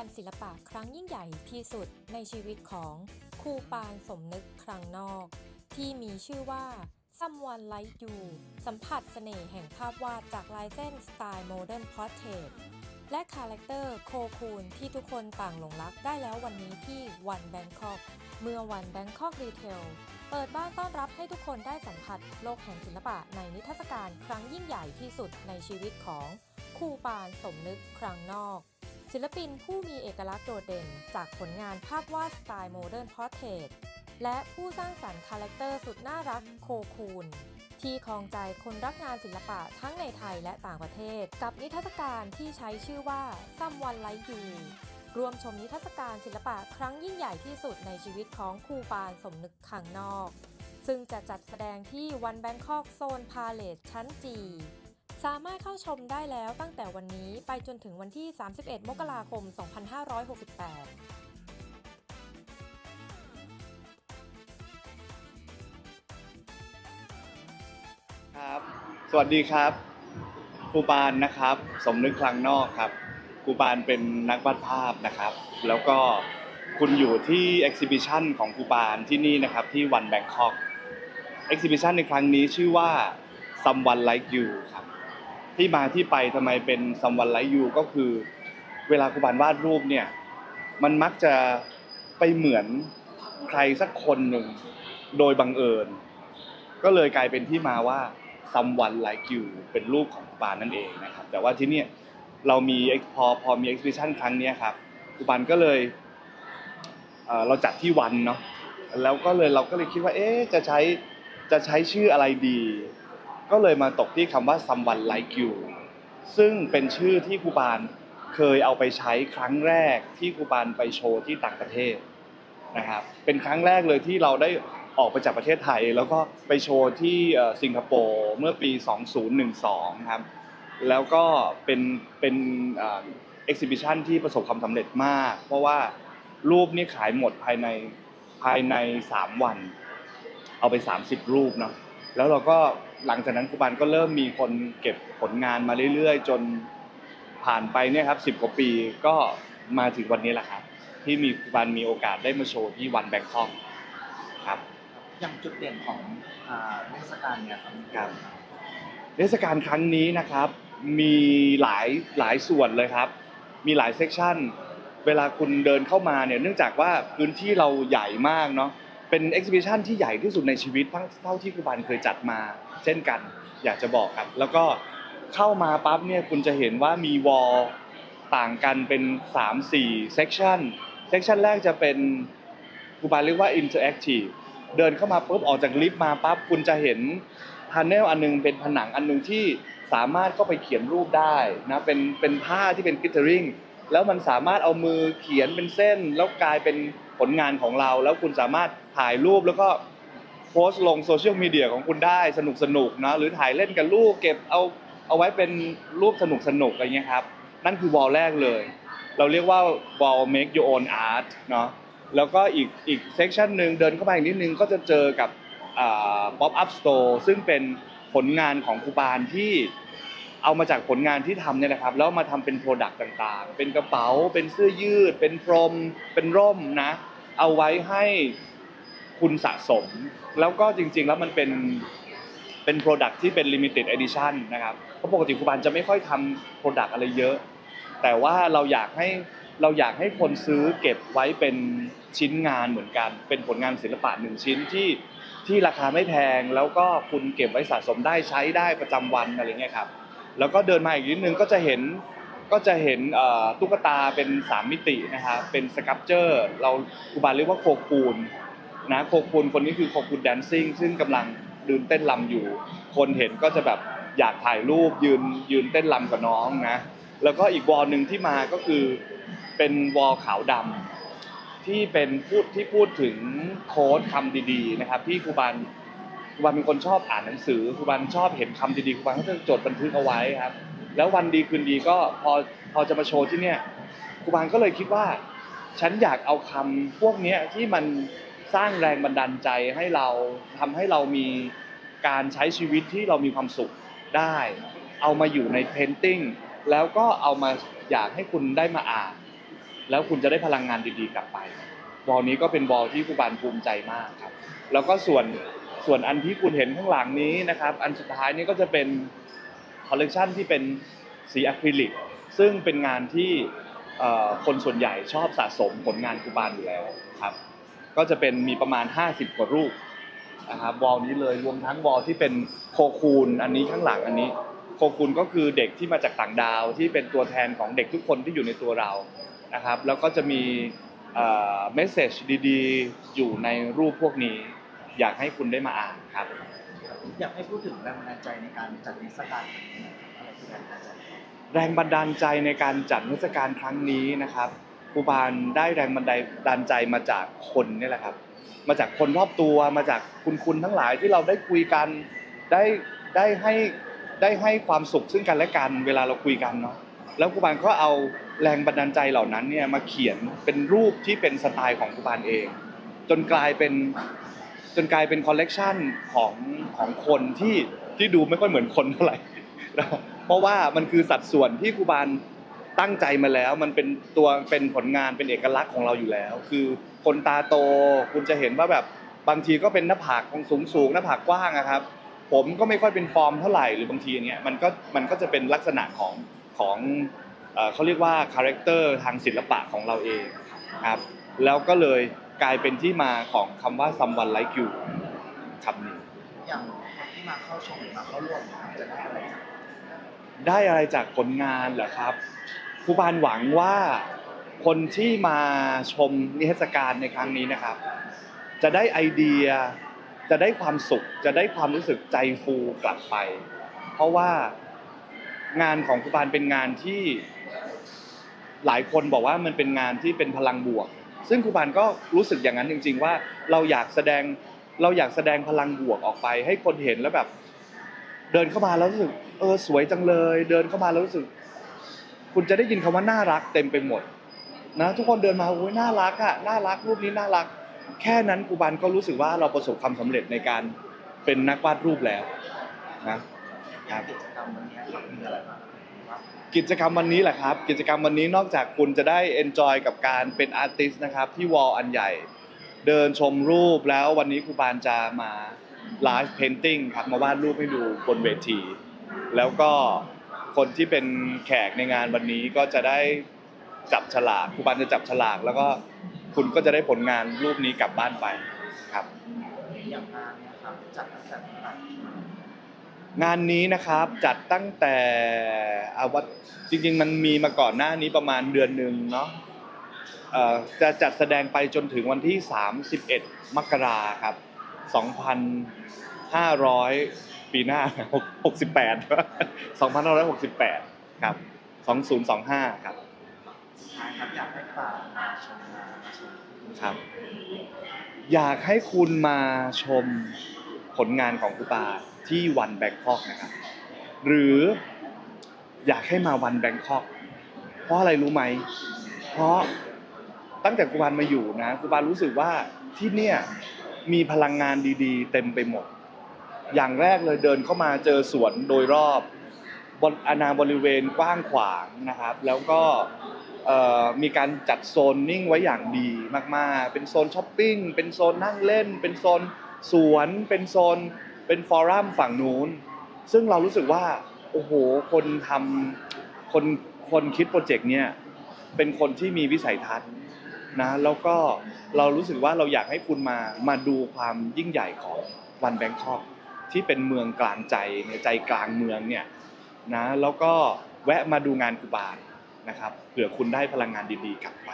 การศิลปะครั้งยิ่งใหญ่ที่สุดในชีวิตของครูปานสมนึกครั้งนอก ที่มีชื่อว่า Someone Like You สัมผัสเสน่ห์แห่งภาพวาดจากลายเส้นสไตล์โมเดิร์นพอร์เทรตและคาแรคเตอร์โคคูนที่ทุกคนต่างหลงรักได้แล้ววันนี้ที่วันแบงคอกเมื่อวันแบงคอกรีเทลเปิดบ้านต้อนรับให้ทุกคนได้สัมผัสโลกแห่งศิลปะในนิทรรศการครั้งยิ่งใหญ่ที่สุดในชีวิตของครูปานสมนึกครั้งนอก ศิลปินผู้มีเอกลักษณ์โดดเด่น จากผลงานภาพวาดสไตล์โมเดิร์นพอร์เทรตและผู้สร้างสรรค์คาแรคเตอร์สุดน่ารักโคคูนที่ครองใจคนรักงานศิลปะทั้งในไทยและต่างประเทศ กับนิทรรศการที่ใช้ชื่อว่า Someone Like You ร่วมชมนิทรรศการศิลปะครั้งยิ่งใหญ่ที่สุดในชีวิตของครูปานสมนึกขังนอก ซึ่งจะจัดแสดงที่วันแบงคอกโซนพาเลทชั้นจี สามารถเข้าชมได้แล้วตั้งแต่วันนี้ไปจนถึงวันที่ 31 มกราคม 2568ครับสวัสดีครับครูปานนะครับ สมนึกคลังนอกครับครูปานเป็นนักวาดภาพนะครับ แล้วก็คุณอยู่ที่ exhibition ของครูปานที่นี่นะครับที่วันแบงคอก exhibition ในครั้งนี้ชื่อว่า someone like you ครับ ที่มาที่ไปทำไมเป็น someone like you ก็คือ เวลาครูปานวาดรูปเนี่ย มันมักจะไปเหมือนใครสักคนหนึ่งโดยบังเอิญ ก็เลยกลายเป็นที่มาว่า someone like you เป็นรูปของครูปานนั่นเองนะครับ แต่ว่าที่เนี่ยเรามีพอพอมี exhibition ครั้งนี้ครับครูปานก็เลยเอ่อเราจัดที่วันเนาะแล้วก็เลยเราก็เลยคิดว่าเอ๊ะจะใช้จะใช้ชื่ออะไรดี ก็เลยมาตกที่คำว่า someone like you ซึ่งเป็นชื่อที่ครูปานเคยเอาไปใช้ครั้งแรกที่ครูปานไปโชว์ที่ต่างประเทศนะครับเป็นครั้งแรกเลยที่เราได้ออกไปจากประเทศไทย แล้วก็ไปโชว์ที่สิงคโปร์เมื่อปี 2012ครับแล้วก็เป็นเป็นเอ็กซิบิชันที่ประสบความสำเร็จมาก เพราะว่ารูปนี่ขายหมดภายในภายใน 3 วัน เอาไป 30 รูปเนาะแล้วเราก็ หลังจากนั้นครูบานก็เริ่มมีคนเก็บผลงานมาเรื่อยๆ จนผ่านไปเนี่ยครับ10กว่าปีก็มาถึงวันนี้แหละครับ ที่มีครูบานมีโอกาสได้มาโชว์ที่วันแบงคอกครับอย่างจุดเด่นของอ่าเทศกาลเนี่ยครับครับเทศกาลครั้งนี้นะครับ มีหลายหลายส่วนเลยครับ มีหลายเซกชันเวลาคุณเดินเข้ามาเนี่ยเนื่องจากว่าพื้นที่เราใหญ่มากเนาะ เป็นเอ็กซิบิชันที่ใหญ่ที่สุดในชีวิตทั้งเท่าที่ครูบันเคยจัดมา เช่นกัน อยากจะบอกครับ แล้วก็เข้ามาปั๊บเนี่ยคุณจะเห็นว่ามีวอลต่างกันเป็น 3-4เซกชันเซกชันแรกจะเป็นครูบานเรียกว่า interactive เดินเข้ามาปุ๊บออกจากลิฟต์มาปั๊บคุณจะเห็นพาเนลอันหนึงเป็นผนังอันหนึงที่สามารถเข้าไปเขียนรูปได้นะเป็นเป็นผ้าที่เป็นกิตเตอริงแล้วมันสามารถเอามือเขียนเป็นเส้น แล้วกลายเป็น ผลงานของเรา แล้วคุณสามารถถ่ายรูปแล้วก็โพสต์ลงโซเชียลมีเดียของคุณได้สนุกสนุกนะหรือถ่ายเล่นกับลูกเก็บเอาเอาไว้เป็นรูปสนุกสนุกอะไรเงี้ยครับนั่นคือวอลแรกเลย เราเรียกว่าวอล make your own art เนาะแล้วก็อีกอีกเซกชันหนึ่งเดินเข้าไปอีกนิดนึงก็จะเจอกับป๊อปอัพสโตร์ซึ่งเป็นผลงานของครูบานที่เอามาจากผลงานที่ทำเนี่ยนะครับ แล้วมาทำเป็นโปรดักต์ต่างๆ เป็นกระเป๋า เป็นเสื้อยืด เป็นพรม เป็นร่มนะ เอาไว้ให้คุณสะสม แล้วก็จริง ๆ แล้วมันเป็นเป็นโปรดักที่เป็น limited edition นะครับเพราะปกติครูบานจะไม่ค่อยทำโปรดักอะไรเยอะ แต่ว่าเราอยากให้เราอยากให้คนซื้อเก็บไว้เป็นชิ้นงานเหมือนกัน เป็นผลงานศิลปะหนึ่งชิ้นที่ที่ราคาไม่แพงแล้วก็คุณเก็บไว้สะสมได้ใช้ได้ประจำวันอะไรเงี้ยครับแล้วก็เดินมาอีกนิดนึงก็จะเห็น ก็จะเห็นตุ๊กตาเป็นสามมิตินะครับเป็นสครับเจอร์เราครูบาเรียกว่าโคคูนนะโคคูนคนนี้คือโคคูนแดนซิ่งซึ่งกำลังดืนเต้นรำอยู่ คนเห็นก็จะแบบอยากถ่ายรูปยืนยืนเต้นรำกับน้องนะแล้วก็อีกวอลหนึ่งที่มาก็คือเป็นวอลขาวดำที่เป็นพูดที่พูดถึงโค้ดคำดีๆนะครับที่ครูบานครูบานเป็นคนชอบอ่านหนังสือครูบานชอบเห็นคำดีๆครูบานก็จะจดบันทึกเอาไว้ครับ แล้ววันดีคืนดีก็พอพอจะมาโชว์ที่เนี่ยครูบานก็เลยคิดว่า ฉันอยากเอาคำพวกเนี้ยที่มันสร้างแรงบันดาลใจให้เราทำให้เรามีการใช้ชีวิตที่เรามีความสุขได้ เอามาอยู่ในเพนติ้งแล้วก็เอามาอยากให้คุณได้มาอ่าน แล้วคุณจะได้พลังงานดีๆกลับไปวอลนี้ก็เป็นวอลที่ครูบานภูมิใจมากครับ แล้วก็ส่วนส่วนอันที่คุณเห็นข้างหลังนี้นะครับ อันสุดท้ายนี้ก็จะเป็น คอลเลกชันที่เป็นสีอะคริลิกซึ่งเป็นงานที่คนส่วนใหญ่ชอบสะสมผลงานครูบานอยู่แล้วครับ ก็จะเป็นมีประมาณ 50 กว่ารูปนะครับวอลนี้เลยรวมทั้งวอลที่เป็นโคคูนอันนี้ข้างหลังอันนี้ โคคูนก็คือเด็กที่มาจากต่างดาวที่เป็นตัวแทนของเด็กทุกคนที่อยู่ในตัวเรานะครับ แล้วก็จะมีเมสเซจดีๆ อยู่ในรูปพวกนี้ อยากให้คุณได้มาอ่านครับ อยากให้พูดถึงแรงบันดาลใจในการจัดนิทรรศการแบบนี้อะไรคือแรงบันดาลใจแรงบันดาลใจในการจัดนิทรรศการครั้งนี้นะครับครูบาลได้แรงบันดาลใจมาจากคนนี่แหละครับ มาจากคนรอบตัวมาจากคุณคุณทั้งหลายที่เราได้คุยกันได้ได้ให้ได้ให้ความสุขซึ่งกันและกันเวลาเราคุยกันเนาะแล้วครูบาลก็เอาแรงบันดาลใจเหล่านั้นเนี่ยมาเขียนเป็นรูปที่เป็นสไตล์ของครูบาลเอง จนกลายเป็น จนกลายเป็นคอลเลกชันของของคนที่ที่ดูไม่ค่อยเหมือนคนเท่าไหร่เพราะว่ามันคือสัดส่วนที่ครูบาลตั้งใจมาแล้ว มันเป็นตัวเป็นผลงานเป็นเอกลักษณ์ของเราอยู่แล้ว คือคนตาโตคุณจะเห็นว่าแบบบางทีก็เป็นหน้าผากของสูงสูงๆหน้าผากกว้างอะครับ ผมก็ไม่ค่อยเป็นฟอร์มเท่าไหร่หรือบางทีอย่างเงี้ยมันก็มันก็จะเป็นลักษณะของของเขาเรียกว่าคาแรคเตอร์ทางศิลปะของเราเองครับแล้วก็เลย กลายเป็นที่มาของคำว่า someone like you คำนี้ อย่างคนที่มาเข้าชมหรือมาเข้าร่วมเนี่ยจะได้อะไรจากได้อะไรจากผลงานเหรอครับครูบานหวังว่าคนที่มาชมนิทรรศการในครั้งนี้นะครับ จะได้ไอเดีย จะได้ความสุข จะได้ความรู้สึกใจฟูกลับไป เพราะว่างานของครูบานเป็นงานที่หลายคนบอกว่ามันเป็นงานที่เป็นพลังบวก ซึ่งครูบานก็รู้สึกอย่างนั้นจริง ๆ ว่าเราอยากแสดงเราอยากแสดงพลังบวกออกไป ให้คนเห็นแล้วแบบ เดินเข้ามาแล้วรู้สึกเออสวยจังเลย เดินเข้ามาแล้วรู้สึก คุณจะได้ยินคำว่าน่ารักเต็มไปหมด นะ ทุกคนเดินมาโอ้ยน่ารักอะน่ารักรูปนี้น่ารัก แค่นั้นครูบานก็รู้สึกว่าเราประสบความสำเร็จในการเป็นนักวาดรูปแล้วนะอย่างกิจกรรมวันนี้ครับมีอะไรบ้าง กิจกรรมวันนี้แหละครับ กิจกรรมวันนี้นอกจากคุณจะได้เอนจอยกับการเป็นอาร์ติสต์นะครับ ที่วอลอันใหญ่ เดินชมรูปแล้ววันนี้ครูบานจะมาไลฟ์เพนติ้งครับมาวาดรูปให้ดูบนเวที แล้วก็คนที่เป็นแขกในงานวันนี้ก็จะได้จับฉลากครูบานจะจับฉลาก แล้วก็คุณก็จะได้ผลงานรูปนี้กลับบ้านไปครับอย่างงานเนี่ยครับจัดตั้งแต่เมื่อไหร่ งานนี้นะครับจัดตั้งแต่อาวัจริงๆ มันมีมาก่อนหน้านี้ประมาณเดือนหนึ่งเนาะเอ่อจะจัดแสดงไปจนถึงวันที่ 31 มกราครับ 2,500 ปีหน้า 68 2,568 ครับ 2025 ครับสุดท้ายครับอยากให้ฝากมาชมงานมาชมครับ อยากให้คุณมาชม ผลงานของครูปาที่วันแบงคอกนะครับ หรืออยากให้มาวันแบงคอกเพราะอะไรรู้ไหม เพราะตั้งแต่ครูบานมาอยู่นะครูบานรู้สึกว่าที่เนี่ยมีพลังงานดีๆ เต็มไปหมด อย่างแรกเลยเดินเข้ามาเจอสวนโดยรอบบนอาณาบริเวณกว้างขวางนะครับ แล้วก็มีการจัดโซนนิ่งไว้อย่างดีมากๆ เป็นโซนช้อปปิ้ง เป็นโซนนั่งเล่น เป็นโซน สวนเป็นโซนเป็นฟอรัมฝั่งนู้น ซึ่งเรารู้สึกว่า โอ้โห คนทำคนคนคิดโปรเจกต์เนี้ยเป็นคนที่มีวิสัยทัศน์นะแล้วก็เรารู้สึกว่าเราอยากให้คุณมามาดูความยิ่งใหญ่ของวันแบงคอกที่เป็นเมืองกลางใจในใจกลางเมืองเนี่ยนะแล้วก็แวะมาดูงานกูบานนะครับเผื่อคุณได้พลังงานดีๆกลับไป